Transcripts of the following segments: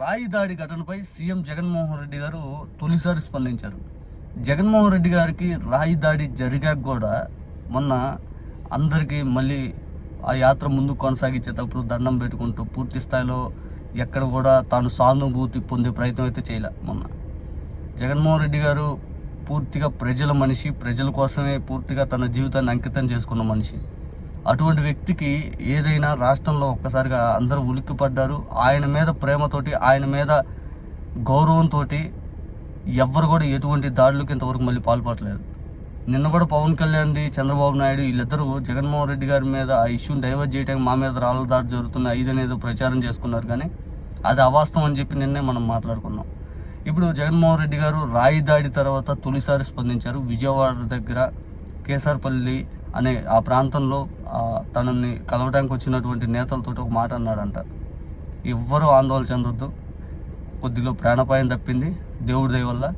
రాయి దాడి ఘటనపై సీఎం జగన్మోహన్ రెడ్డి గారు తొలిసారి స్పందించారు. జగన్మోహన్ రెడ్డి గారికి రాయి దాడి జరిగాక కూడా మొన్న అందరికీ మళ్ళీ ఆ యాత్ర ముందుకు కొనసాగించేటప్పుడు దండం పెట్టుకుంటూ పూర్తి స్థాయిలో ఎక్కడ కూడా తాను సానుభూతి పొందే ప్రయత్నం అయితే చేయలే మొన్న. జగన్మోహన్ రెడ్డి గారు పూర్తిగా ప్రజల మనిషి ప్రజల కోసమే పూర్తిగా తన జీవితాన్ని అంకితం చేసుకున్న మనిషి. అటువంటి వ్యక్తికి ఏదైనా రాష్ట్రంలో ఒక్కసారిగా అందరూ ఉలిక్కిపడ్డారు. ఆయన మీద ప్రేమతోటి ఆయన మీద గౌరవంతో ఎవ్వరు కూడా ఎటువంటి దాడులకు ఇంతవరకు మళ్ళీ పాల్పడలేదు. నిన్న కూడా పవన్ కళ్యాణ్ది చంద్రబాబు నాయుడు వీళ్ళిద్దరూ జగన్మోహన్ రెడ్డి గారి మీద ఆ ఇష్యూని డైవర్ట్ చేయడానికి మా మీద రాళ్ళ దాడి జరుగుతున్న ఐదనేదో ప్రచారం చేసుకున్నారు కానీ అది అవాస్తవం అని చెప్పి నిన్నే మనం మాట్లాడుకున్నాం. ఇప్పుడు జగన్మోహన్ రెడ్డి గారు రాయి దాడి తర్వాత తొలిసారి స్పందించారు. విజయవాడ దగ్గర కేసర్పల్లి అనే ఆ ప్రాంతంలో తనని కలవడానికి వచ్చినటువంటి నేతలతో ఒక మాట అన్నాడంట. ఎవ్వరూ ఆందోళన చెందొద్దు. కొద్దిలో ప్రాణాపాయం తప్పింది. దేవుడి దయ వల్ల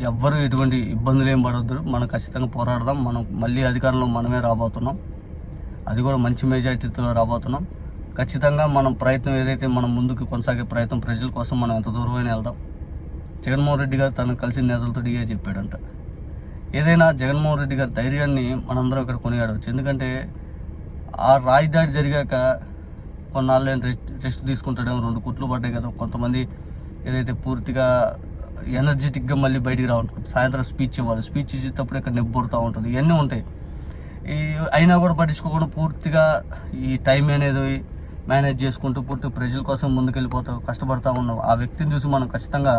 ఎవ్వరు ఎటువంటి ఇబ్బందులు ఏం పడవద్దు మనం ఖచ్చితంగా పోరాడదాం. మనం మళ్ళీ అధికారంలో మనమే రాబోతున్నాం. అది కూడా మంచి మెజార్టీతో రాబోతున్నాం. ఖచ్చితంగా మనం ప్రయత్నం ఏదైతే మనం ముందుకు కొనసాగే ప్రయత్నం ప్రజల కోసం మనం ఎంత దూరమైనా వెళ్దాం. జగన్మోహన్ రెడ్డి గారు తనకు కలిసిన నేతలతో ఇదే చెప్పాడంట. ఏదైనా జగన్మోహన్ రెడ్డి గారి ధైర్యాన్ని మనందరం ఇక్కడ కొనియాడవచ్చు. ఎందుకంటే ఆ రాయి దాడి జరిగాక కొన్నాళ్ళు రెస్ట్ రెస్ట్ తీసుకుంటాడేమో రెండు కుట్లు పడ్డాయి కదా. కొంతమంది ఏదైతే పూర్తిగా ఎనర్జెటిక్గా మళ్ళీ బయటికి రావాలి సాయంత్రం స్పీచ్ ఇవ్వాలి. స్పీచ్ ఇచ్చేటప్పుడు ఇక్కడ నిబ్బుడుతూ ఉంటుంది. ఇవన్నీ ఉంటాయి. ఈ అయినా కూడా పట్టించుకోకుండా పూర్తిగా ఈ టైం అనేది మేనేజ్ చేసుకుంటూ పూర్తి ప్రజల కోసం ముందుకెళ్ళిపోతావు కష్టపడతా ఉన్నాం. ఆ వ్యక్తిని చూసి మనం ఖచ్చితంగా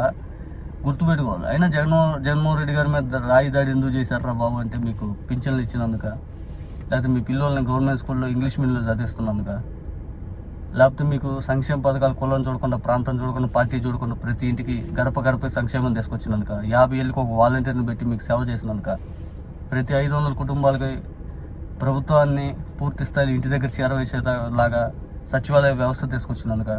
గుర్తుపెట్టుకోవాలి. అయినా జగన్మోహన్ జగన్మోహన్ రెడ్డి గారి మీద రాయి దాడి ఎందుకు చేశారా బాబు అంటే మీకు పింఛన్లు ఇచ్చినందుక? లేకపోతే మీ పిల్లల్ని గవర్నమెంట్ స్కూల్లో ఇంగ్లీష్ మీడియంలో చదివిస్తున్నందుక? లేకపోతే మీకు సంక్షేమ పథకాలు కులం చూడకుండా ప్రాంతం చూడకుండా పార్టీ చూడకుండా ప్రతి ఇంటికి గడప గడప సంక్షేమం తీసుకొచ్చినందుక? యాభై ఏళ్ళకి ఒక వాలంటీర్ని పెట్టి మీకు సేవ చేసినందుక? ప్రతి ఐదు వందల కుటుంబాలకి ప్రభుత్వాన్ని పూర్తి స్థాయిలో ఇంటి దగ్గర చేరవేసేలాగా సచివాలయ వ్యవస్థ తీసుకొచ్చినందుక?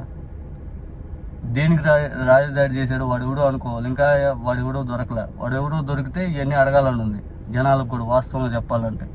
దేనికి రా రాజదాడి చేశాడు వాడు ఎవడో అనుకోవాలి. ఇంకా వాడు ఎవడో దొరకలే. వాడు ఎవడో దొరికితే ఇవన్నీ అడగాలని ఉంది. జనాలకు కూడా వాస్తవంగా చెప్పాలంటే.